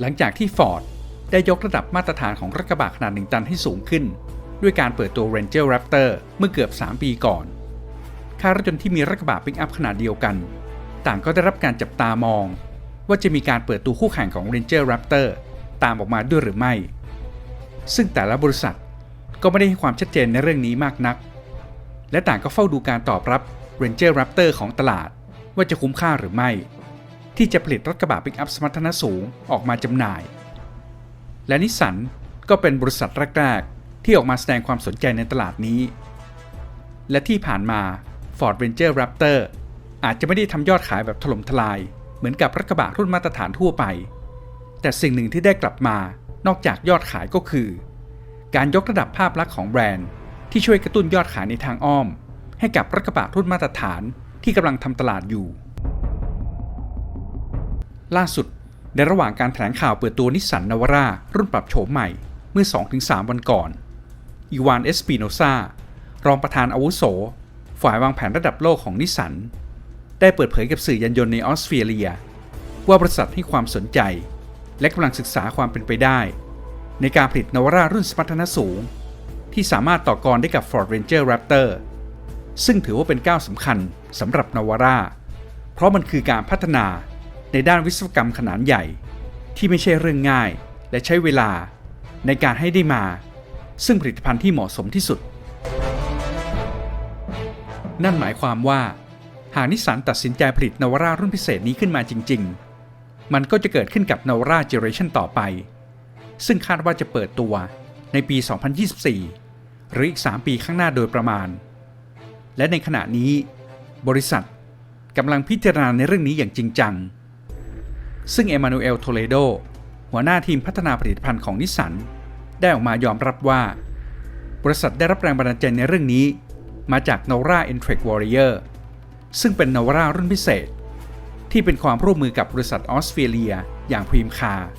หลังจากที่ฟอร์ดได้ยกระดับมาตรฐานของรถกระบะขนาด 1 ตันให้สูงขึ้น ด้วยการเปิดตัว Ranger Raptor เมื่อเกือบ 3 ปีก่อน ค่ารถยนต์ที่มีรถกระบะปิกอัพขนาดเดียวกัน ต่างก็ได้รับการจับตามอง ว่าจะมีการเปิดตัวคู่แข่งของ Ranger Raptor ตามออกมาด้วยหรือไม่ ซึ่งแต่ละบริษัทก็ไม่ได้ให้ความชัดเจนในเรื่องนี้มากนัก และต่างก็เฝ้าดูการตอบรับ Ranger Raptor ของตลาด ว่าจะคุ้มค่าหรือไม่ ที่จะผลิตรถกระบะปิกอัพสมรรถนะสูงออกมาจำหน่าย และนิสสันก็เป็นบริษัทแรกๆ ที่ออกมาแสดงความสนใจในตลาดนี้ และที่ผ่านมา Ford Ranger Raptor อาจจะไม่ได้ทำยอดขายแบบถล่มทลาย เหมือนกับรถกระบะรุ่นมาตรฐานทั่วไป แต่สิ่งหนึ่งที่ได้กลับมานอกจากยอดขายก็คือ การยกระดับภาพลักษณ์ของแบรนด์ ที่ช่วยกระตุ้นยอดขายในทางอ้อม ให้กับรถกระบะรุ่นมาตรฐานที่กำลังทำตลาดอยู่ ล่าสุด ในระหว่างการแถลงข่าวเปิดตัวนิสสันนาวาร่ารุ่นปรับโฉมใหม่เมื่อ 2-3 วันก่อน อีวานเอสปิโนซารองประธานอาวุโส ฝ่ายวางแผนระดับโลกของนิสสัน ได้เปิดเผยกับสื่อยานยนต์ในออสเตรเลีย ว่าบริษัทให้ความสนใจ และกำลังศึกษาความเป็นไปได้ ในการผลิตนวาร่ารุ่นสมรรถนะสูง ที่สามารถต่อกรได้กับ Ford Ranger Raptor ซึ่งถือว่าเป็นก้าวสำคัญสำหรับนวาร่าเพราะมันคือการพัฒนา ในด้านวิศวกรรมขนาดใหญ่ ที่ไม่ใช่เรื่องง่าย และใช้เวลาในการให้ได้มา ซึ่งผลิตภัณฑ์ที่เหมาะสมที่สุด นั่นหมายความว่า หากนิสสันตัดสินใจผลิตนาวาร่ารุ่นพิเศษนี้ขึ้นมาจริง ๆ มันก็จะเกิดขึ้นกับนาวาร่าเจเนอเรชันต่อไป ซึ่งคาดว่าจะเปิดตัวในปี 2024 หรืออีก 3 ปีข้างหน้าโดยประมาณ และในขณะนี้ บริษัทกำลังพิจารณาในเรื่องนี้อย่างจริงจัง ซึ่งเอมานูเอลโทเลโดหัวหน้าทีมพัฒนาผลิตภัณฑ์ของนิสสันได้ออกมายอมรับว่า บริษัทได้รับแรงบันดาลใจในเรื่องนี้ มาจาก Nora e n t r e c Warrior ซึ่งเป็น Nora รุ่นพิเศษ ที่เป็นความร่วมมือกับบริษัทออสเตรเลียอย่างพรีมคาร์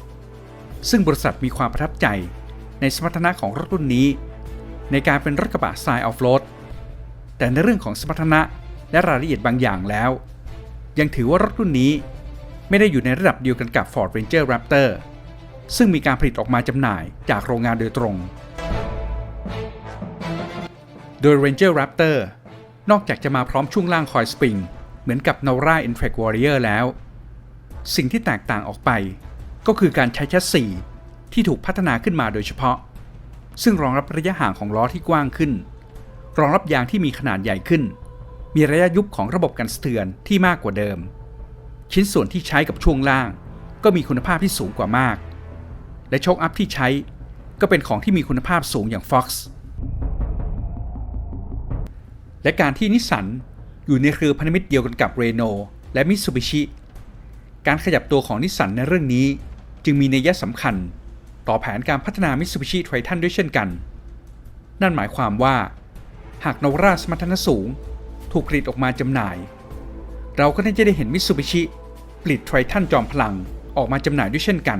ซึ่งบริษัทมีความประทับใจในสมรรถนะของรถรุ่นนี้ ในการเป็นรถกระบะสไตล์ออฟโรดแต่ในเรื่องของสมรรถนะและรายละเอียดบางอย่างแล้ว ยังถือว่ารถรุ่นนี้ ไม่ได้อยู่ในระดับเดียวกันกับ Ford Ranger Raptor ซึ่งมีการผลิตออกมาจำหน่ายจากโรงงานโดยตรง โดย Ranger Raptor นอกจากจะมาพร้อมช่วงล่างคอยสปริง เหมือนกับ Nora e n t r e c Warrior แล้ว สิ่งที่แตกต่างออกไป ก็คือการใช้แชสซีที่ถูกพัฒนาขึ้นมาโดยเฉพาะ ซึ่งรองรับระยะห่างของล้อที่กว้างขึ้น รองรับยางที่มีขนาดใหญ่ขึ้น มีระยะยุบของระบบกันสะเทือนที่มากกว่าเดิม ชิ้นส่วนที่ใช้กับช่วงล่าง ก็มีคุณภาพที่สูงกว่ามาก และโชคอัพที่ใช้ก็เป็นของที่มีคุณภาพสูงอย่าง Fox และการที่นิสสันอยู่ในเครือพันธมิตรเดียวกันกับเรโนและมิตซูบิชิ การขยับตัวของนิสสันในเรื่องนี้ จึงมีนัยสำคัญ ต่อแผนการพัฒนามิตซูบิชิไททันด้วยเช่นกัน นั่นหมายความว่า หากนวราสมรรถนะสูง ถูกผลิตออกมาจำหน่าย เราก็น่าจะได้เห็นมิตซูบิชิผลิตไททันจอมพลังออกมาจำหน่ายด้วยเช่นกัน